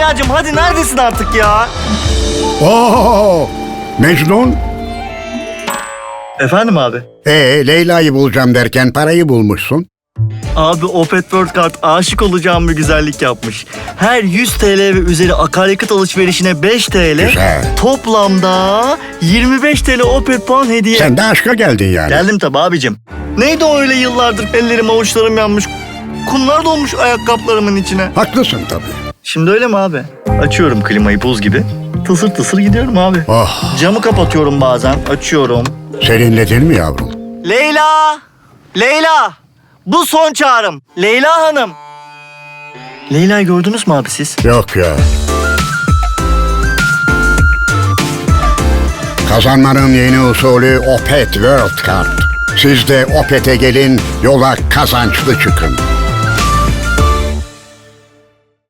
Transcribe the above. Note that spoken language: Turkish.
Leyla'cığım hadi neredesin artık ya? Oo, Mecnun. Efendim abi? Ee, Leyla'yı bulacağım derken parayı bulmuşsun. Abi Opet World Card aşık olacağım bir güzellik yapmış. Her 100 TL ve üzeri akaryakıt alışverişine 5 TL. Güzel. Toplamda 25 TL Opet puan hediye. Sen de aşka geldin yani. Geldim tabi abicim. Neydi o öyle yıllardır ellerim avuçlarım yanmış. Kumlar dolmuş ayakkabılarımın içine. Haklısın tabii. Şimdi öyle mi abi? Açıyorum klimayı buz gibi. Tısır tısır gidiyorum abi. Oh, Camı kapatıyorum bazen, açıyorum. serinledin mi yavrum? Leyla! Leyla! Bu son çağrım. Leyla Hanım. Leyla'yı gördünüz mü abi siz? Yok ya. Kazanmanın yeni usulü Opet World Card. Siz de Opet'e gelin, yola kazançlı çıkın.